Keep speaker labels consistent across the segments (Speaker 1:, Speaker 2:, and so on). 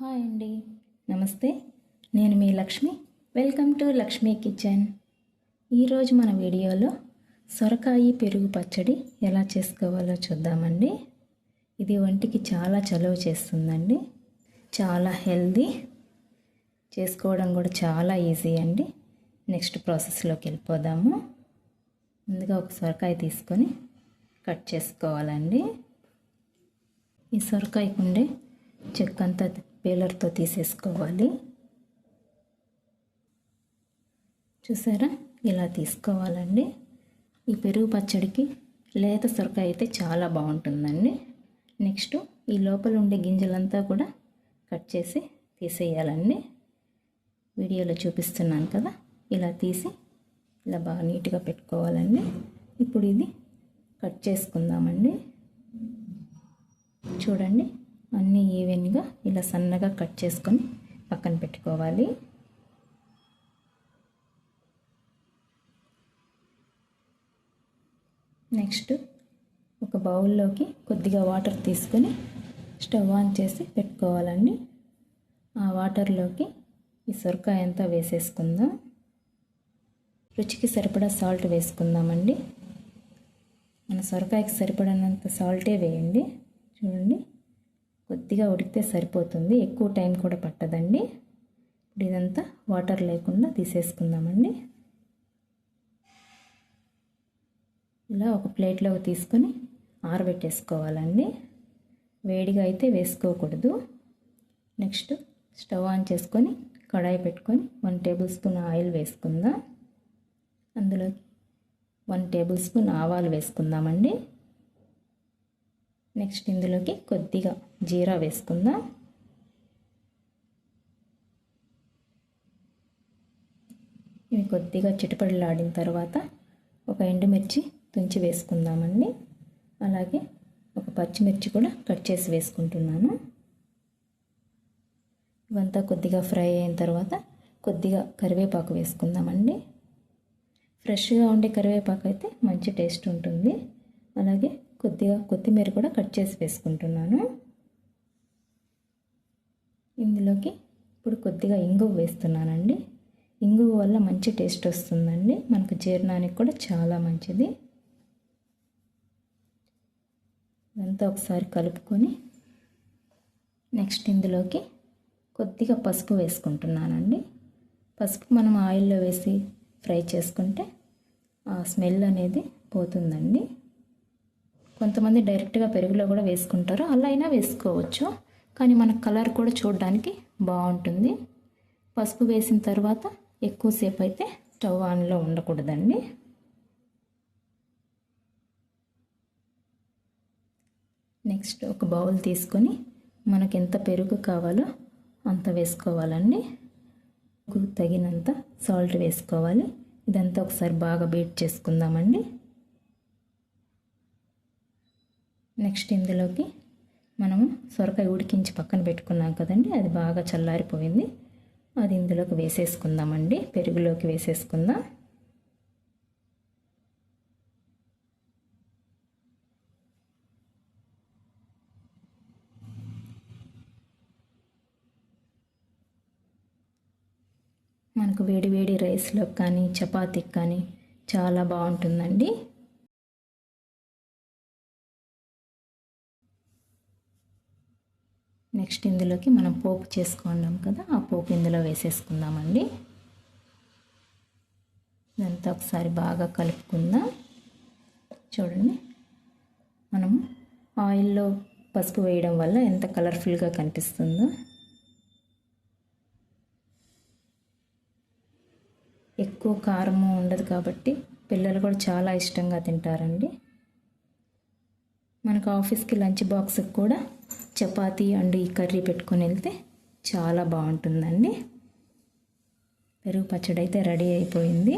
Speaker 1: Hi అండి. నమస్తే. నేను మీ Lakshmi. Welcome to Lakshmi kitchen. ఈరోజు మన వీడియోలో సొరకాయ పెరుగు పచ్చడి ఎలా చేసుకోవాలో చూద్దామండి. ఇది ఒంటికి చాలా చలువ చేస్తుందండి. చాలా హెల్దీ. చేసుకోవడం కూడా చాలా ఈజీ అండి. నెక్స్ట్ ప్రాసెస్లోకి వెళ్ళిపోదాము. ముందుగా ఒక సొరకాయ తీసుకొని కట్ చేసుకోవాలండి. ఈ సొరకాయకు ఉండే చెక్క అంతా పేలర్తో తీసేసుకోవాలి. చూసారా? ఇలా తీసుకోవాలండి. ఈ పెరుగు పచ్చడికి లేత సొరకాయ అయితే చాలా బాగుంటుందండి. నెక్స్ట్ ఈ లోపల ఉండే గింజలంతా కూడా కట్ చేసి తీసేయాలండి. వీడియోలో చూపిస్తున్నాను కదా? ఇలా తీసి ఇలా బాగా నీట్గా పెట్టుకోవాలండి. ఇప్పుడు ఇది కట్ చేసుకుందామండి. చూడండి. అన్నీ ఈవెన్గా ఇలా సన్నగా కట్ చేసుకొని పక్కన పెట్టుకోవాలి. నెక్స్ట్ ఒక బౌల్లోకి కొద్దిగా వాటర్ తీసుకొని స్టవ్ ఆన్ చేసి పెట్టుకోవాలండి. ఆ వాటర్లోకి ఈ సొరకాయ అంతా వేసేసుకుందాం. రుచికి సరిపడా సాల్ట్ వేసుకుందామండి. మన సొరకాయకి సరిపడినంత సాల్టే వేయండి. చూడండి. కొద్దిగా ఉడికితే సరిపోతుంది. ఎక్కువ టైం కూడా పట్టదండి. ఇప్పుడు ఇదంతా వాటర్ లేకుండా తీసేసుకుందామండి. ఇలా ఒక ప్లేట్లోకి తీసుకొని ఆరబెట్టేసుకోవాలండి. వేడిగా అయితే వేసుకోకూడదు. నెక్స్ట్ స్టవ్ ఆన్ చేసుకొని కడాయి పెట్టుకొని వన్ టేబుల్ స్పూన్ ఆయిల్ వేసుకుందాం. అందులో వన్ టేబుల్ స్పూన్ ఆవాలు వేసుకుందామండి. నెక్స్ట్ ఇందులోకి కొద్దిగా జీరా వేసుకుందాం. ఇవి కొద్దిగా చిటపడలాడిన తర్వాత ఒక ఎండుమిర్చి తుంచి వేసుకుందామండి. అలాగే ఒక పచ్చిమిర్చి కూడా కట్ చేసి వేసుకుంటున్నాను. ఇవంతా కొద్దిగా ఫ్రై అయిన తర్వాత కొద్దిగా కరివేపాకు వేసుకుందామండి. ఫ్రెష్గా ఉండే కరివేపాకు అయితే మంచి టేస్ట్ ఉంటుంది. అలాగే కొద్దిగా కొత్తిమీర కూడా కట్ చేసి వేసుకుంటున్నాను. ఇందులోకి ఇప్పుడు కొద్దిగా ఇంగువ వేస్తున్నానండి. ఇంగువ వల్ల మంచి టేస్ట్ వస్తుందండి. మనకు జీర్ణానికి కూడా చాలా మంచిది. ఇదంతా ఒకసారి కలుపుకొని నెక్స్ట్ ఇందులోకి కొద్దిగా పసుపు వేసుకుంటున్నానండి. పసుపు మనం ఆయిల్లో వేసి ఫ్రై చేసుకుంటే ఆ స్మెల్ అనేది పోతుందండి. కొంతమంది డైరెక్ట్గా పెరుగులో కూడా వేసుకుంటారు. అలా అయినా వేసుకోవచ్చు. కానీ మన కలర్ కూడా చూడడానికి బాగుంటుంది. పసుపు వేసిన తర్వాత ఎక్కువసేపు అయితే స్టవ్ ఆన్లో ఉండకూడదండి. నెక్స్ట్ ఒక బౌల్ తీసుకొని మనకి ఎంత పెరుగు కావాలో అంత వేసుకోవాలండి. తగినంత సాల్ట్ వేసుకోవాలి. ఇదంతా ఒకసారి బాగా బీట్ చేసుకుందామండి. నెక్స్ట్ ఇందులోకి మనము సొరకాయ ఉడికించి పక్కన పెట్టుకున్నాం కదండి అది బాగా చల్లారిపోయింది. అది ఇందులోకి వేసేసుకుందామండి పెరుగులోకి వేసేసుకుందాం. మనకు వేడి వేడి రైస్లోకి కానీ చపాతీకి కానీ చాలా బాగుంటుందండి. నెక్స్ట్ ఇందులోకి మనం పోపు చేసుకున్నాం కదా ఆ పోపు ఇందులో వేసేసుకుందామండి. ఇదంతా ఒకసారి బాగా కలుపుకుందాం. చూడండి మనం ఆయిల్లో పసుపు వేయడం వల్ల ఎంత కలర్ఫుల్గా కనిపిస్తుందో. ఎక్కువ కారము ఉండదు కాబట్టి పిల్లలు కూడా చాలా ఇష్టంగా తింటారండి. మనకు ఆఫీస్కి లంచ్ బాక్స్కి కూడా చపాతీ అండ్ ఈ కర్రీ పెట్టుకొని వెళ్తే చాలా బాగుంటుందండి. పెరుగు పచ్చడి అయితే రెడీ అయిపోయింది.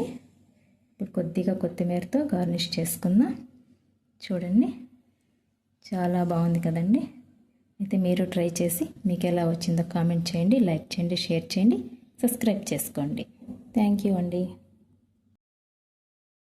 Speaker 1: ఇప్పుడు కొద్దిగా కొత్తిమీరతో గార్నిష్ చేసుకుందాం. చూడండి చాలా బాగుంది కదండి. అయితే మీరు ట్రై చేసి మీకు ఎలా వచ్చిందో కామెంట్ చేయండి లైక్ చేయండి షేర్ చేయండి సబ్స్క్రైబ్ చేసుకోండి. థ్యాంక్ యూ అండి.